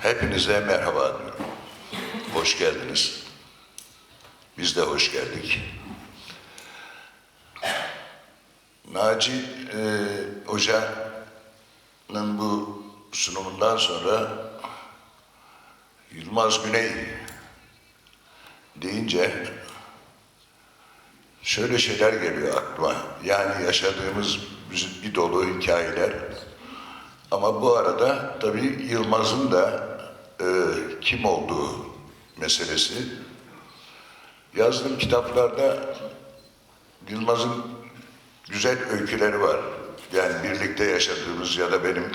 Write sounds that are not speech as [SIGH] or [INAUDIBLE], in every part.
Hepinize merhaba diyorum. Hoş geldiniz. Biz de hoş geldik. Naci e, Hoca'nın bu sunumundan sonra Yılmaz Güney deyince şöyle şeyler geliyor aklıma. Yani yaşadığımız bir- dolu hikayeler. Ama bu arada tabii Yılmaz'ın da e, kim olduğu meselesi. Yazdığım kitaplarda Yılmaz'ın güzel öyküleri var. Yani birlikte yaşadığımız ya da benim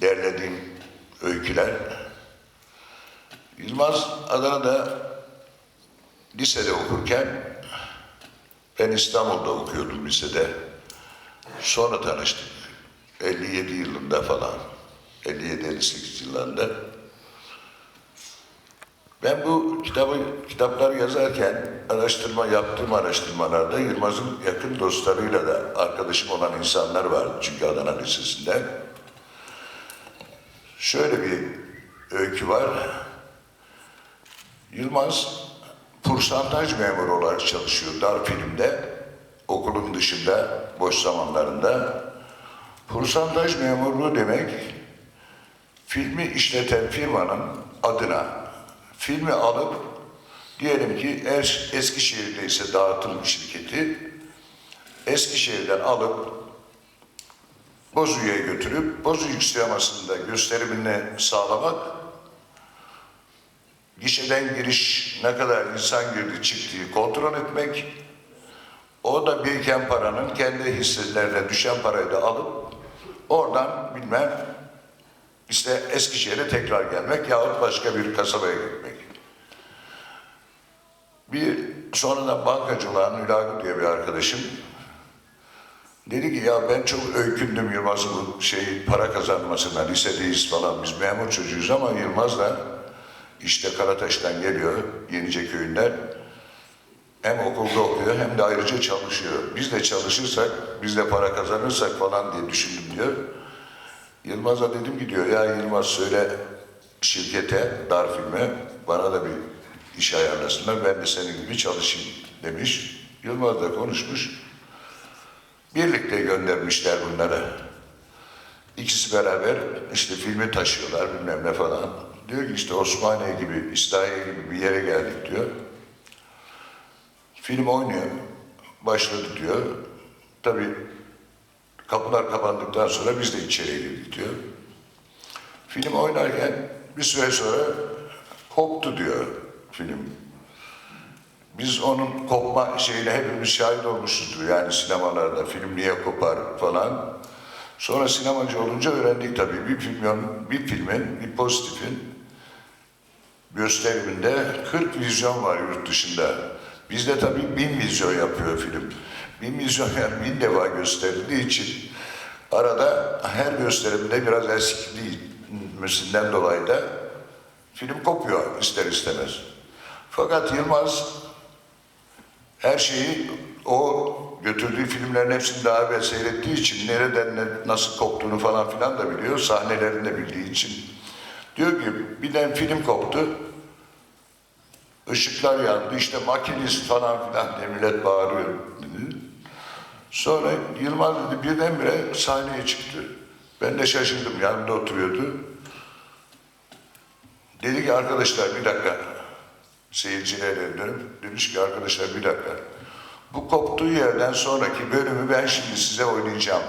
derlediğim öyküler. Yılmaz Adana'da lisede okurken ben İstanbul'da okuyordum lisede. Sonra tanıştık. 57 yılında falan. 57-58 yıllarında. Ben bu kitabı kitapları yazarken araştırma yaptığım araştırmalarda Yılmaz'ın yakın dostlarıyla da arkadaşım olan insanlar vardı çünkü Adana Lisesi'nde. Şöyle bir öykü var. Yılmaz pursantaj memuru olarak çalışıyor dar filmde. Okulun dışında, boş zamanlarında. Pursantaj memurluğu demek filmi işleten firmanın adına filmi alıp diyelim ki eğer Eskişehir'de ise dağıtım şirketi Eskişehir'den alıp Bozüyük'e götürüp Bozüyük sinemasında gösterimini sağlamak gişeden giriş ne kadar insan girdi çıktığı kontrol etmek o da biriken paranın kendi hisselerine düşen parayı da alıp oradan bilmem işte Eskişehir'e tekrar gelmek yahut başka bir kasabaya gitmek. Bir sonradan bankacı olan diye bir arkadaşım dedi ki ya ben çok öykündüm Yılmaz'ın bu şey para kazanmasına lisedeyiz falan biz memur çocuğuyuz ama Yılmaz da işte Karataş'tan geliyor Yenice köyünden hem okulda okuyor hem de ayrıca çalışıyor. Biz de çalışırsak, biz de para kazanırsak falan diye düşündüm diyor. Yılmaz'a dedim ki diyor ya Yılmaz söyle şirkete, dar filme bana da bir iş ayarlasınlar ben de senin gibi çalışayım demiş. Yılmaz da konuşmuş. Birlikte göndermişler bunları. İkisi beraber işte filmi taşıyorlar bilmem ne falan. Diyor ki işte Osmaniye gibi, İslahiye gibi bir yere geldik diyor. Film oynuyor. Başladı diyor. Tabii kapılar kapandıktan sonra biz de içeriye girdik diyor. Film oynarken bir süre sonra koptu diyor film. Biz onun kopma şeyine hepimiz şahit olmuşuzdur. Yani sinemalarda film niye kopar falan. Sonra sinemacı olunca öğrendik tabii. Bir filmin, bir filmin, bir pozitifin gösteriminde 40 vizyon var yurt dışında. Bizde tabii bin vizyon yapıyor film. Bin vizyon yani bin defa gösterildiği için arada her gösterimde biraz eskiliğinden dolayı da film kopuyor ister istemez. Fakat Yılmaz her şeyi o götürdüğü filmlerin hepsini daha evvel seyrettiği için nereden ne, nasıl koptuğunu falan filan da biliyor. Sahnelerini de bildiği için. Diyor ki birden film koptu. Işıklar yandı, işte makinist falan filan diye millet bağırıyor dedi. Sonra Yılmaz dedi birdenbire sahneye çıktı. Ben de şaşırdım, yanımda oturuyordu. Dedi ki arkadaşlar bir dakika, seyircilere dönüp demiş ki arkadaşlar bir dakika. Bu koptuğu yerden sonraki bölümü ben şimdi size oynayacağım.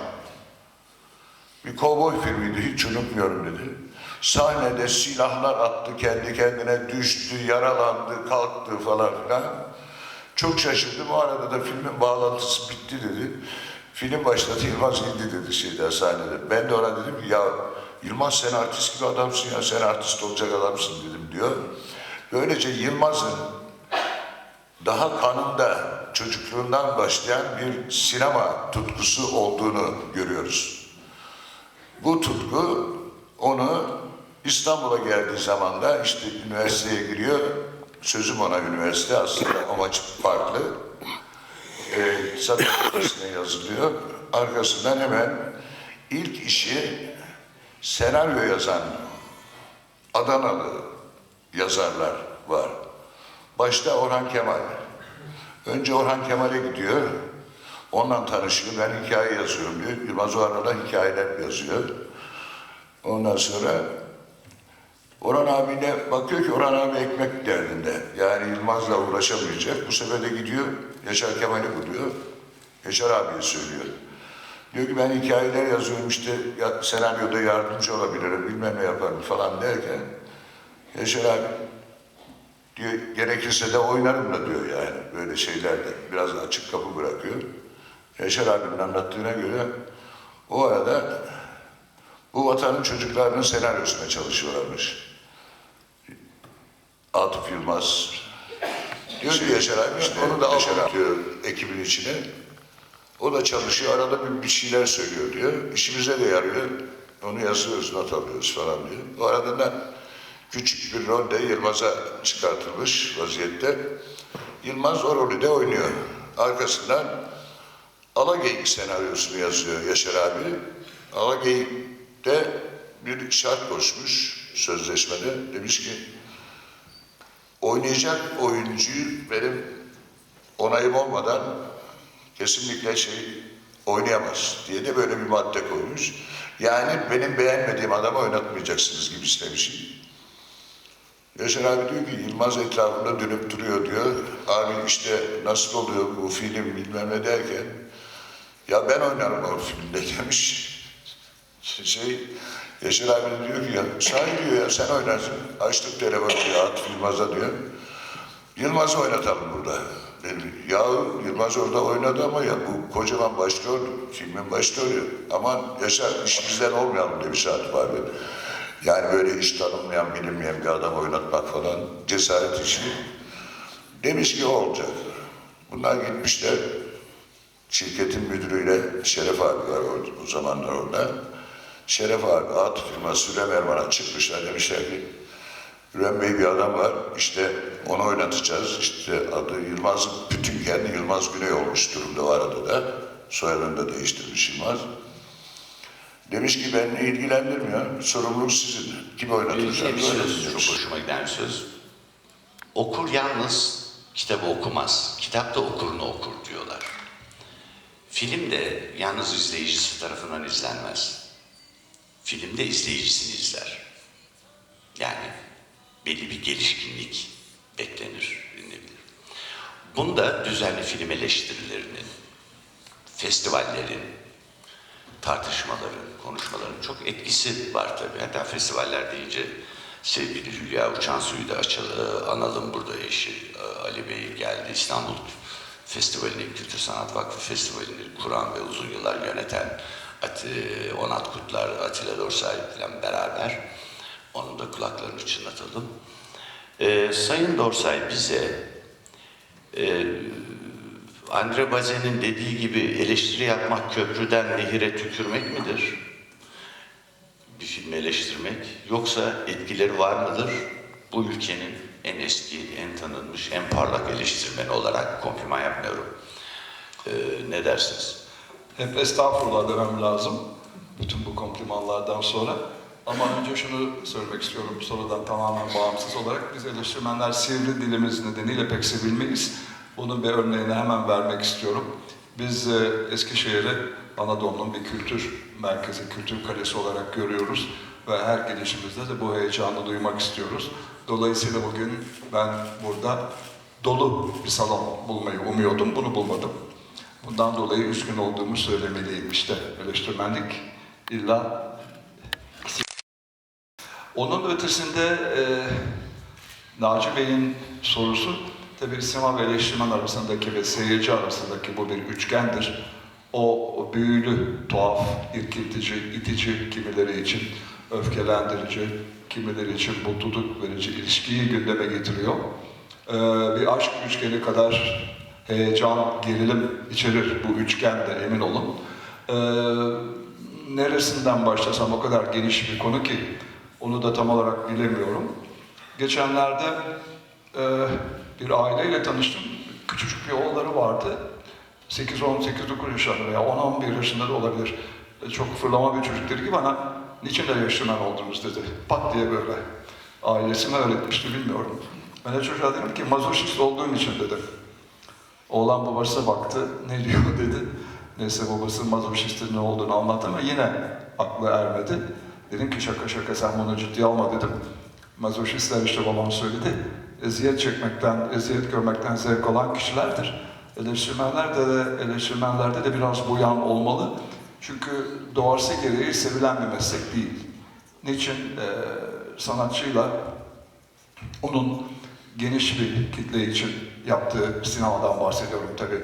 Bir kovboy filmiydi, hiç unutmuyorum dedi. Sahnede silahlar attı, kendi kendine düştü, yaralandı, kalktı falan filan. Çok şaşırdım. O arada da filmin bağlantısı bitti dedi. Film başladı, Yılmaz indi dedi şeyde sahnede. Ben de ona dedim ya Yılmaz sen artist gibi adamsın ya, sen artist olacak adamsın dedim diyor. Böylece Yılmaz'ın daha kanında çocukluğundan başlayan bir sinema tutkusu olduğunu görüyoruz. Bu tutku onu İstanbul'a geldiği zaman da işte üniversiteye giriyor. Sözüm ona üniversite aslında amaç farklı. Ee, sanat fakültesine yazılıyor. Arkasından hemen ilk işi senaryo yazan Adanalı yazarlar var. Başta Orhan Kemal. Önce Orhan Kemal'e gidiyor. Onunla tanışıyor. Ben hikaye yazıyorum diyor. Yılmaz o arada hikayeler yazıyor. Ondan sonra Orhan abiyle bakıyor ki Orhan abi ekmek derdinde. Yani Yılmaz'la uğraşamayacak. Bu sefer de gidiyor Yaşar Kemal'i buluyor. Yaşar abiye söylüyor. Diyor ki ben hikayeler yazıyorum işte ya, senaryoda yardımcı olabilirim bilmem ne yaparım falan derken Yaşar abi diyor gerekirse de oynarım da diyor yani böyle şeylerde biraz açık kapı bırakıyor. Yaşar abinin anlattığına göre o arada bu vatanın çocuklarının senaryosuna çalışıyorlarmış. Atıf Yılmaz diyor ki Yaşar abi işte onu da diyor ekibin içine. O da çalışıyor arada bir, bir şeyler söylüyor diyor. İşimize de yarıyor. Onu yazıyoruz, not alıyoruz falan diyor. O arada da küçük bir rol de Yılmaz'a çıkartılmış vaziyette. Yılmaz o rolü de oynuyor. Arkasından Alageyik senaryosunu yazıyor Yaşar abi. Alageyik'te bir şart koşmuş sözleşmede. Demiş ki oynayacak oyuncuyu benim onayım olmadan kesinlikle şey oynayamaz diye de böyle bir madde koymuş. Yani benim beğenmediğim adamı oynatmayacaksınız gibi istemişim. Yaşar abi diyor ki Yılmaz etrafında dönüp duruyor diyor. Abi işte nasıl oluyor bu film bilmem ne derken ya ben oynarım o filmde [LAUGHS] demiş. Şey, Yaşar abi diyor ki ya sahi diyor ya sen oynarsın. Açtık telefonu diyor Atıf Yılmaz'a diyor. Yılmaz'ı oynatalım burada. Dedi, ya Yılmaz orada oynadı ama ya bu kocaman başrol, filmin başrolü. Aman Yaşar iş bizden olmayalım demiş Atıf abi. Yani böyle hiç tanınmayan, bilinmeyen bir adam oynatmak falan cesaret işi. Demiş ki o olacak. Bunlar gitmişler. Şirketin müdürüyle Şeref abi var orada, o zamanlar orada. Şeref abi, Atıf Yılmaz, Süleyman Erman'a çıkmışlar demişler ki Hürrem Bey bir adam var, işte onu oynatacağız. İşte adı Yılmaz, bütün kendi Yılmaz Güney olmuş durumda o arada da. Soyadını da değiştirmiş Yılmaz. Demiş ki beni ilgilendirmiyor, sorumluluk sizin. Kim oynatacak? Bir söz, çok hoşuma giden bir söz. Okur yalnız kitabı okumaz. Kitap da okurunu okur diyorlar. Film de yalnız izleyicisi tarafından izlenmez. Film de izleyicisini izler. Yani belli bir gelişkinlik beklenir, denilebilir. Bunda düzenli film eleştirilerinin, festivallerin, tartışmaların, konuşmaların çok etkisi var tabii. Hatta festivaller deyince sevgili Hülya Uçansu'yu da açalım, analım burada eşi Ali Bey geldi. İstanbul Festivali'ni, Kültür Sanat Vakfı Festivali'ni kuran ve uzun yıllar yöneten At, e, Onat Kutlar, Atilla Dorsay ile beraber onun da kulaklarını çınlatalım. E, Sayın Dorsay bize e, Andre Bazen'in dediği gibi eleştiri yapmak köprüden nehire tükürmek midir? Bir filmi eleştirmek. Yoksa etkileri var mıdır? Bu ülkenin en eski, en tanınmış, en parlak eleştirmeni olarak kompliman yapmıyorum. Ee, ne dersiniz? Hep estağfurullah demem lazım. Bütün bu komplimanlardan sonra. Ama önce şunu söylemek istiyorum sorudan tamamen bağımsız olarak. Biz eleştirmenler sivri dilimiz nedeniyle pek sevilmeyiz. Bunun bir örneğini hemen vermek istiyorum. Biz e, Eskişehir'i Anadolu'nun bir kültür merkezi, kültür kalesi olarak görüyoruz. Ve her gelişimizde de bu heyecanı duymak istiyoruz. Dolayısıyla bugün ben burada dolu bir salon bulmayı umuyordum, bunu bulmadım. Bundan dolayı üzgün olduğumu söylemeliyim işte. Eleştirmenlik illa onun ötesinde e, Naci Bey'in sorusu tabii sinema ve eleştirmen arasındaki ve seyirci arasındaki bu bir üçgendir. O, o büyülü, tuhaf, irkiltici, itici kimileri için öfkelendirici, kimileri için mutluluk verici ilişkiyi gündeme getiriyor. Ee, bir aşk üçgeni kadar heyecan, gerilim içerir bu üçgen de emin olun. Ee, neresinden başlasam o kadar geniş bir konu ki onu da tam olarak bilemiyorum. Geçenlerde e, bir aileyle tanıştım. Küçücük bir oğulları vardı. 8-10, 8-9 yaşlarında veya 10-11 yaşında da olabilir. E, Çok fırlama bir çocuk dedi ki bana niçin eleştirmen oldunuz dedi. Pat diye böyle. ailesine öğretmişti bilmiyorum. Ben de çocuğa dedim ki mazoşist olduğun için dedim. Oğlan babasına baktı, ne diyor [LAUGHS] dedi. Neyse babası mazoşistin ne olduğunu anlattı ama yine aklı ermedi. Dedim ki şaka şaka sen bunu ciddiye alma dedim. Mazoşistler işte babam söyledi. Eziyet çekmekten, eziyet görmekten zevk alan kişilerdir. Eleştirmenler de, eleştirmenlerde de biraz bu yan olmalı. Çünkü doğası gereği sevilen bir meslek değil. Niçin? Ee, sanatçıyla onun geniş bir kitle için yaptığı sinemadan bahsediyorum tabi.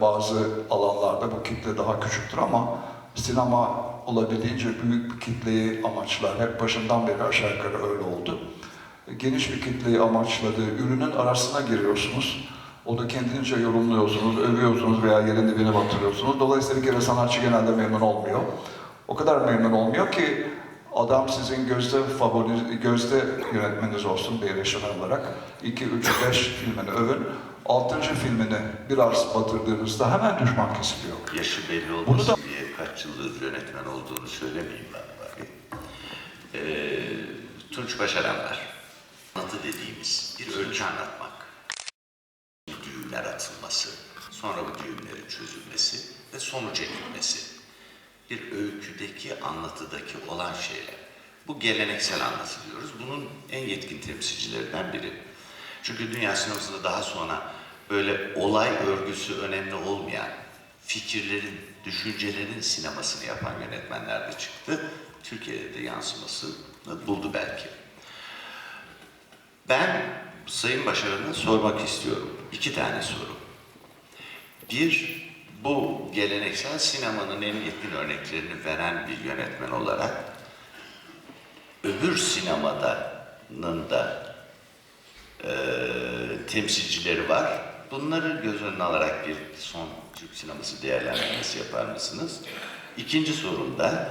Bazı alanlarda bu kitle daha küçüktür ama sinema olabildiğince büyük bir kitleyi amaçlar. Hep başından beri aşağı yukarı öyle oldu. E, Geniş bir kitleyi amaçladığı ürünün arasına giriyorsunuz. O da kendince yorumluyorsunuz, övüyorsunuz veya yerin dibine batırıyorsunuz. Dolayısıyla bir kere sanatçı genelde memnun olmuyor. O kadar memnun olmuyor ki adam sizin gözde favori, gözde yönetmeniniz olsun bir eleştirmen olarak. 2, 3, 5 filmini övün. 6. filmini biraz batırdığınızda hemen düşman kesiliyor. Yaşı belli Bunu olmasın da- diye kaç yıldır yönetmen olduğunu söylemeyeyim ben bari. Ee, Tunç Başaran var. Anlatı dediğimiz bir öykü anlatmak. Düğümler atılması, sonra bu düğümlerin çözülmesi ve sonuç ekilmesi. Bir öyküdeki, anlatıdaki olan şeyler. Bu geleneksel anlatı diyoruz. Bunun en yetkin temsilcilerinden biri. Çünkü dünya sinemasında daha sonra böyle olay örgüsü önemli olmayan fikirlerin, düşüncelerin sinemasını yapan yönetmenler de çıktı. Türkiye'de de yansımasını buldu belki. Ben Sayın Başaran'a sormak istiyorum. İki tane soru. Bir, bu geleneksel sinemanın en yetkin örneklerini veren bir yönetmen olarak öbür sinemanın da eee, temsilcileri var. Bunları göz önüne alarak bir son Türk sineması değerlendirmesi yapar mısınız? İkinci sorum da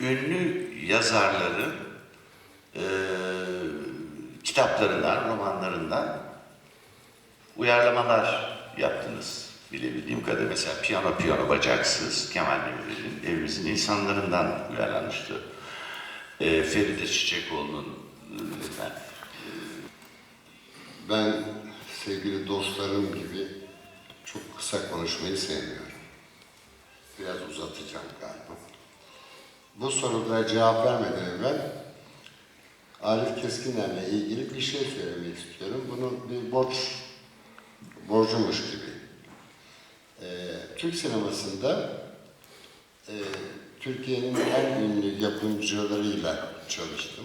ünlü yazarların eee, kitaplarından, romanlarından uyarlamalar yaptınız. Bilebildiğim kadarıyla mesela Piyano Piyano Bacaksız, Kemal Demirel'in evimizin insanlarından uyarlanmıştı. Ee, Feride Çiçekoğlu'nun e, efendim, Ben sevgili dostlarım gibi çok kısa konuşmayı sevmiyorum. Biraz uzatacağım galiba. Bu sorulara cevap vermeden evvel Arif Keskiner'le ilgili bir şey söylemek istiyorum. Bunu bir borç, borcumuş gibi. Ee, Türk sinemasında e, Türkiye'nin en ünlü yapımcılarıyla çalıştım.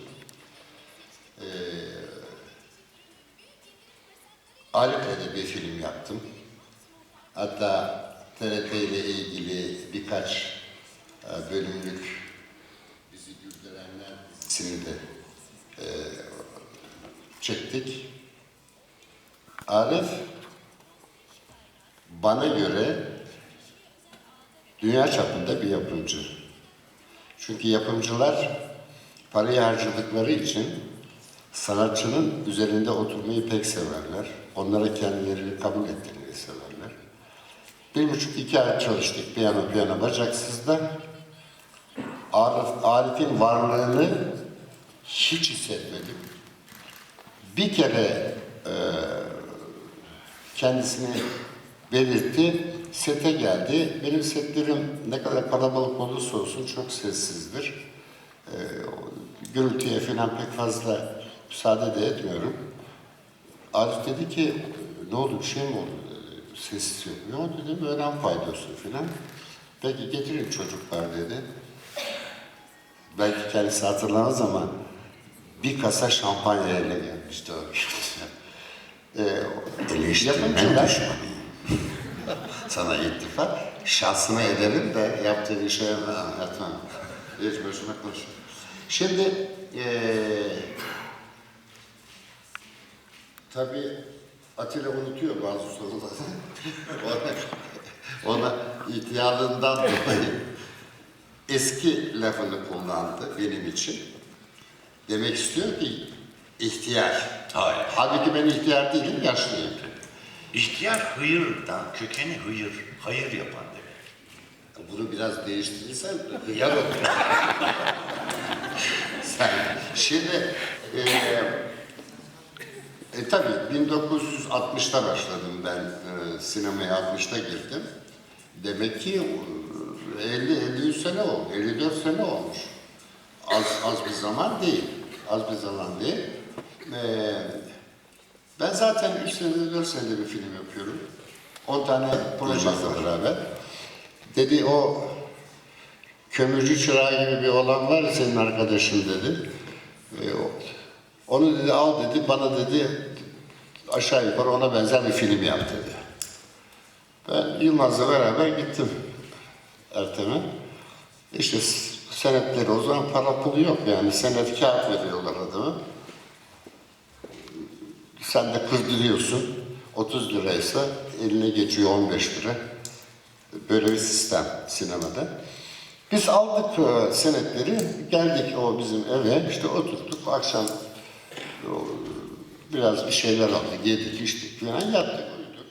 Ee, Arif'le de bir film yaptım. Hatta TRT ile ilgili birkaç e, bölümlük Bizi Güldürenler dizisini de e, çektik. Arif bana göre dünya çapında bir yapımcı. Çünkü yapımcılar parayı harcadıkları için sanatçının üzerinde oturmayı pek severler. Onlara kendilerini kabul ettirmeyi severler. Bir buçuk iki ay çalıştık piyano piyano bacaksızda. Arif, Arif'in varlığını hiç hissetmedim. Bir kere e, kendisini belirtti, sete geldi. Benim setlerim ne kadar kalabalık olursa olsun çok sessizdir. E, gürültüye falan pek fazla müsaade de etmiyorum. Arif dedi ki, ne oldu bir şey mi oldu? dedi. Ses yok. Ne oldu dedim, öğren paydosu falan. Peki getirin çocuklar dedi. Belki kendisi hatırlamaz ama bir kasa şampanya ile gelmişti o [LAUGHS] ee, yapımcılar, sana iltifat, şahsına ederim de yaptığı işe anlatmam. Hiç boşuna konuşma. Şimdi eee tabii Atilla unutuyor bazı soruları. [LAUGHS] ona, ona ihtiyarlığından dolayı eski lafını kullandı benim için. Demek istiyor ki ihtiyar. Hayır. Halbuki ben ihtiyar değilim, yaşlıyım. İhtiyar hıyırdan, kökeni hıyır, hayır yapan demek. Bunu biraz değiştirirsen hıyar olur. [LAUGHS] Sen şimdi e, e tabii 1960'ta başladım ben e, sinemaya 60'ta girdim. Demek ki e, 50-53 sene oldu, 54 sene olmuş. Az, az bir zaman değil, az bir zaman değil. E, ben zaten 3 senede 4 senede bir film yapıyorum. 10 tane projeyle beraber. Dedi o kömürcü çırağı gibi bir olan var ya senin arkadaşın dedi. E, o- onu dedi al dedi bana dedi aşağı yukarı ona benzer bir film yap dedi. Ben Yılmaz'la beraber gittim Ertem'e. İşte senetleri o zaman para pulu yok yani senet kağıt veriyorlar adama. Sen de kırdırıyorsun. 30 liraysa eline geçiyor 15 lira. Böyle bir sistem sinemada. Biz aldık e, senetleri, geldik o bizim eve, işte oturduk akşam biraz bir şeyler aldık, yedik, içtik falan yattık uyuduk.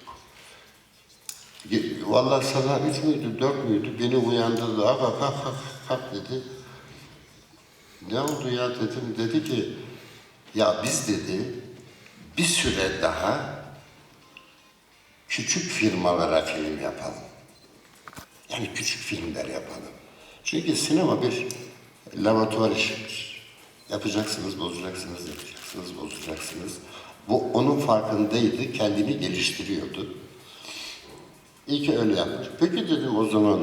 Vallahi sabah üç müydü, dört müydü beni uyandırdı, kalk kalk kalk kalk, kalk dedi. Ne oldu ya dedim, dedi ki ya biz dedi bir süre daha küçük firmalara film yapalım. Yani küçük filmler yapalım. Çünkü sinema bir laboratuvar işidir. Yapacaksınız, bozacaksınız, yapacaksınız, bozacaksınız. Bu onun farkındaydı, kendini geliştiriyordu. İyi ki öyle yapmış. Peki dedim o zaman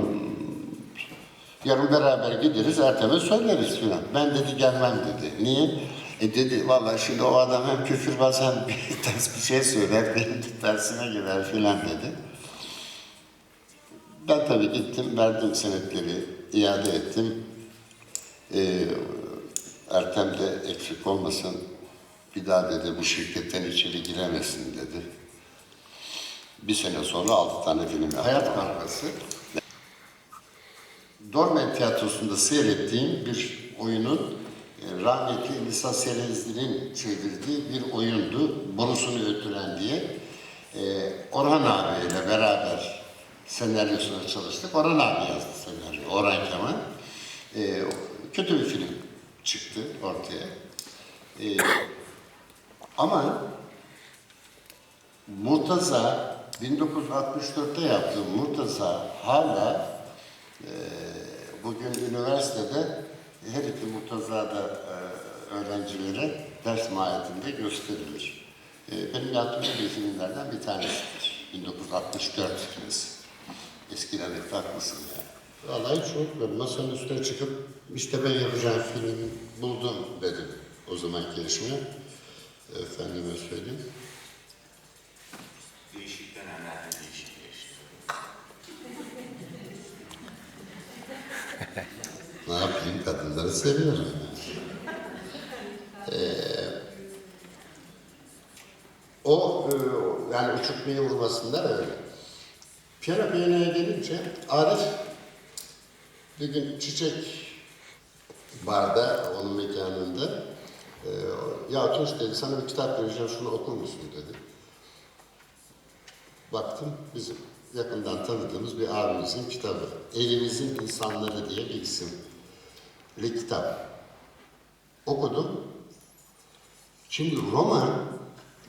yarın beraber gideriz, Ertem'e söyleriz filan. Ben dedi gelmem dedi. Niye? E dedi vallahi şimdi o adam hem küfürbaz hem bir [LAUGHS] ters bir şey söyler, benim de tersine gider filan dedi. Ben tabii gittim, verdim senetleri, iade ettim. Ee, Ertem de eksik olmasın, bir daha dedi bu şirketten içeri giremesin dedi. Bir sene sonra altı tane film yaptım. Hayat Kargası. Dormen Tiyatrosu'nda seyrettiğim bir oyunun rahmetli Nisa Selezli'nin çevirdiği bir oyundu. Borusunu ötüren diye. E, Orhan abiyle beraber senaryosuna çalıştık. Orhan abi yazdı senaryo. Orhan Kemal. E, kötü bir film çıktı ortaya. E, ama Murtaza 1964'te yaptığım Murtaza hala e, bugün üniversitede her iki Murtaza'da e, öğrencilere ders mahiyetinde gösterilir. E, benim yaptığım iyi filmlerden bir tanesidir. 1964 filmisi. Eskiden hep haklısın yani. Vallahi hiç unutmuyorum. Masanın üstüne çıkıp işte ben yapacağım filmi buldum dedim o zamanki eşime. Efendime söyleyeyim. Ne yapayım? Kadınları seviyorum. Ee, o e, yani uçurtmayı vurmasında öyle. Piyano piyanoya gelince Arif bir gün çiçek barda onun mekanında e, ya Tunç dedi sana bir kitap vereceğim şunu okur musun dedi. Baktım bizim yakından tanıdığımız bir abimizin kitabı. Evimizin İnsanları diye bir isimli kitap. Okudum. Şimdi roman,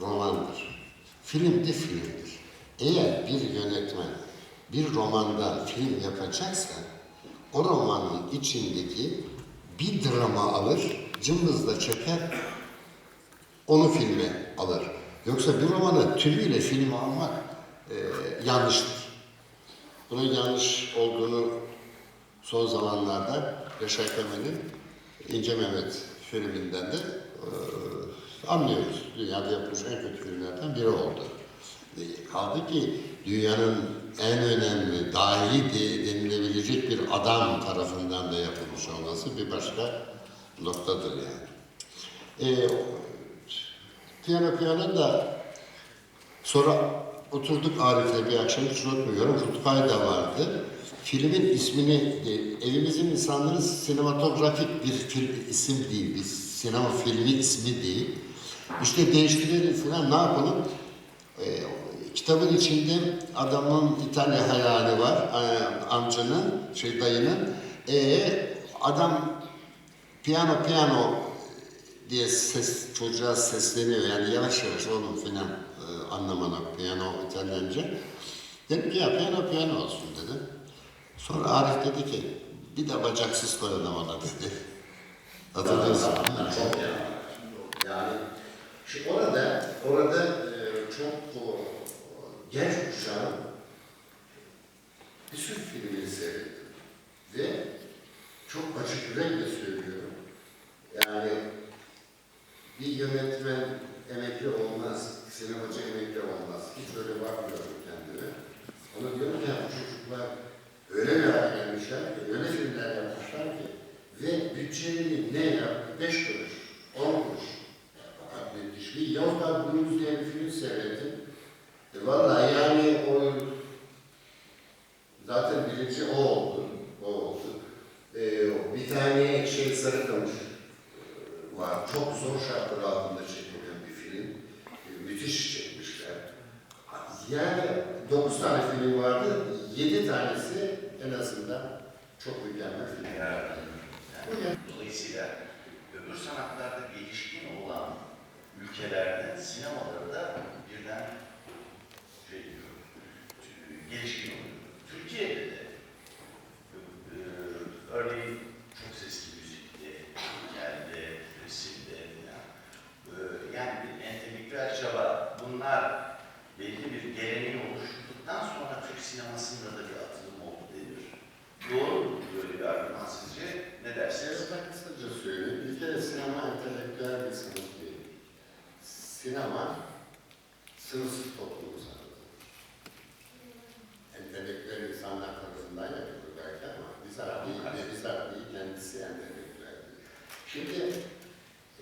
romandır. Film de filmdir. Eğer bir yönetmen bir romandan film yapacaksa o romanın içindeki bir drama alır, cımbızla çeker, onu filme alır. Yoksa bir romanı tümüyle filme almak e, yanlıştır. Bunun yanlış olduğunu son zamanlarda Yaşar Kemal'in İnce Mehmet filminden de e, anlıyoruz. Dünyada yapılmış en kötü filmlerden biri oldu. E, kaldı ki dünyanın en önemli, dahi de, denilebilecek bir adam tarafından da yapılmış olması bir başka noktadır yani. E, Piyano piyano da sonra oturduk Arif'le bir akşam hiç unutmuyorum. Rutkay da vardı. Filmin ismini, e, evimizin insanların sinematografik bir film, isim değil, bir sinema filmi ismi değil. İşte değiştirelim falan ne yapalım? E, kitabın içinde adamın İtalya hayali var, e, amcanın, şey dayının. E, adam piyano piyano diye ses çocuğa sesleniyor yani yavaş yavaş oğlum filan e, anlamana piyano İtalyanca. Dedim ki ya piyano piyano olsun dedi. Sonra Arif dedi ki bir de bacaksız koyalım ona dedi. [LAUGHS] Hatırlıyorsun. Çok yani şu orada orada e, çok genç kuşağın bir sürü filmini seyrettim ve çok açık yürekle söylüyorum. Yani bir yönetmen emekli olmaz, sinemacı emekli olmaz. Hiç öyle bakmıyorum kendime. Ona diyorum ki ya bu çocuklar öyle bir hale gelmişler ki, öyle filmler yapmışlar ki ve bütçeleri ne yap? Beş kuruş, on kuruş. Adletmiş. Bir Yozgat Blues diye bir film seyrettim. E, vallahi yani o zaten birinci o oldu. O oldu. E, bir tane şey Sarıkamış e, var. Çok zor şartlar altında çekilen bir film. E, müthiş çekmişler. Yani dokuz tane film vardı. Yedi tanesi en azından çok mükemmel filmler. Yani, Dolayısıyla öbür sanatlarda gelişkin olan ülkelerde sinemaları da birden şey diyor, gelişkin oluyor. Türkiye'de de e, örneğin çok sesli müzikte, hikayede, resimde falan, e, yani bir entelektüel çaba bunlar belli bir geleneği oluşturduktan sonra Türk sinemasında da bir atılım oldu denir. Doğru mu böyle bir argüman sizce? Ne dersiniz? Ben kısaca söyleyeyim. Bir kere sinema entelektüel bir sanat değil. Sinema sınıfsız toplumu sanatıdır. Entelektüel insanlar tarafından yapılır belki ama biz Arabi'yi, biz Arabi'yi kendisi entelektüeldir. Şimdi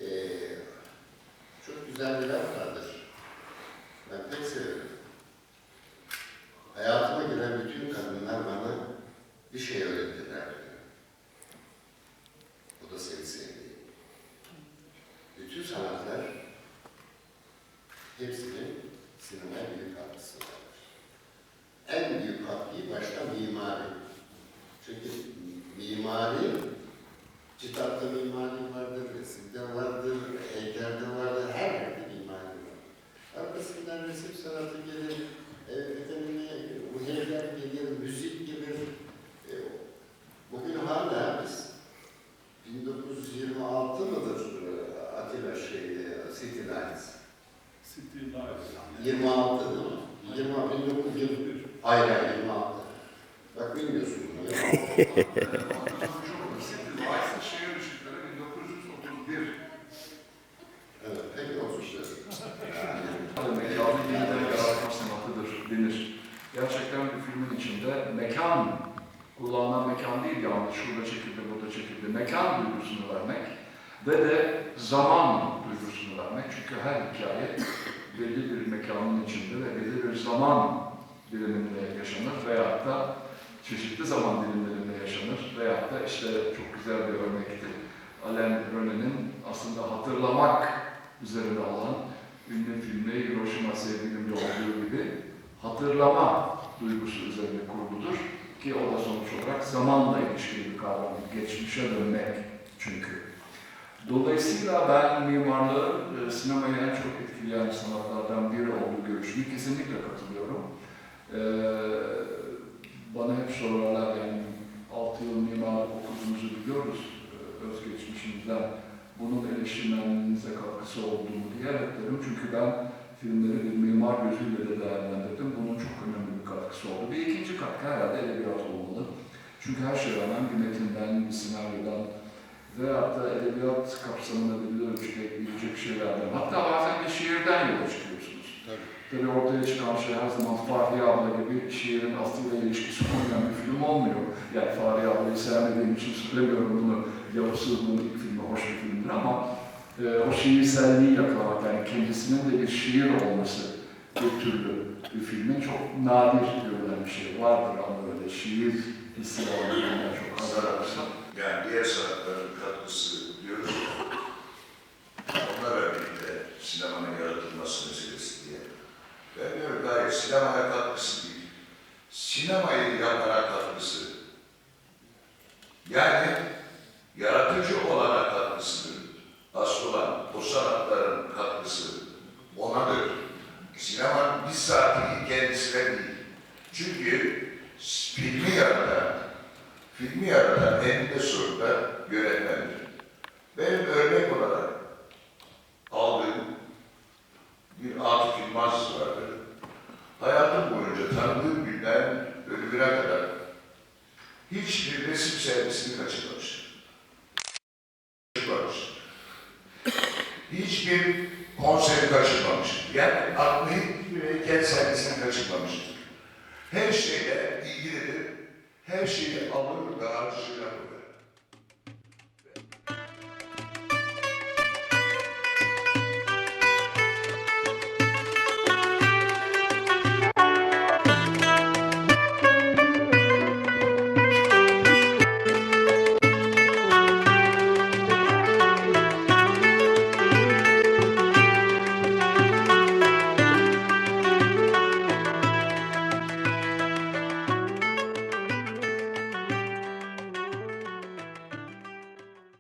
eee çok güzel bir laf vardır. Ben pek severim. Hayatıma giren bütün kadınlar bana bir şey öğrettiler diyor. Bu da seni sevdiğim. Bütün sanatlar hepsinin sinemaya büyük katkısı vardır. En büyük katkıyı başta mimari. Çünkü mimari, kitapta mimari vardır, resimde vardır, heykelde vardır, her yerde mimari var. Arkasından resim sanatı gelir, e, efendim, bu heykel gelir, müzik gelir. E, bugün hala biz 1926 mıdır e, Atilla şeyde, City Lines? City Life. 26 değil mi? 20, 1920. Hayır hayır 26. Bak bilmiyorsun bunu ya. City Life şehir ışıkları [LAUGHS] 1931. Evet, peki olsun işte. Mekanı yeniden yaratma sanatıdır denir. Gerçekten bir filmin içinde mekan, kullanılan mekan değil yalnız şurada çekildi, burada çekildi. Mekan duygusunu vermek ve de zaman duygusunu vermek. Çünkü her hikaye belli bir mekanın içinde ve belli bir zaman diliminde yaşanır veyahut da çeşitli zaman dilimlerinde yaşanır veyahut da işte çok güzel bir örnekti. Alain René'nin aslında hatırlamak üzerine olan ünlü filmi Hiroşima sevgilimde olduğu gibi hatırlama duygusu üzerine kuruludur. Ki o da sonuç olarak zamanla ilişkili bir kavram. Geçmişe dönmek çünkü. Dolayısıyla ben mimarlığı e, sinemayı en çok etkileyen sanatlardan biri olduğu görüşüne kesinlikle katılıyorum. E, bana hep sorarlar yani 6 yıl mimarlık okuduğumuzu biliyoruz e, özgeçmişimizden. Bunun eleştirmenliğinize katkısı olduğunu diye evet derim. Çünkü ben filmleri bir mimar gözüyle de değerlendirdim. Bunun çok önemli bir katkısı oldu. Bir ikinci katkı herhalde edebiyat olmalı. Çünkü her şeye rağmen bir metinden, bir senaryodan veyahut da edebiyat kapsamında belli ölçüde ekleyecek şeylerden, hatta bazen bir şiirden yola çıkıyorsunuz. Tabii. Tabii ortaya çıkan şey her zaman Fahriye abla gibi şiirin aslıyla ilişkisi olmayan bir film olmuyor. Yani Fahriye ablayı sevmediğim için söylemiyorum bunu. Yavuz Sığırlı'nın ilk filmi hoş bir filmdir ama e, o şiirselliği yakalamak, yani kendisinin de bir şiir olması bir türlü bir filmin çok nadir görülen bir şey vardır ama böyle şiir hissi olduğundan çok haber olsa. Yani diğer sanatların katkısı diyoruz ya, onlarla birlikte sinemanın yaratılması meselesi diye. Ben diyorum gayet sinemaya katkısı değil. Sinemayı yapana katkısı. Yani yaratıcı olana katkısıdır. Asıl olan o sanatların katkısı onadır. Sinemanın bizzat kendisine değil. Çünkü filmi yaratan, filmi yaratan eninde sonunda yönetmendir. Benim örnek olarak aldığım bir Atıf Yılmaz vardır. Hayatım boyunca tanıdığım günden ölümüne kadar hiçbir resim sergisini kaçırmamış. Kaçırmamış. Hiçbir konseri kaçırmamış. Yani aklı hiçbir heykel sergisini. Her şeyle ilgilidir. Her şeyi alır dağarcığına koyar.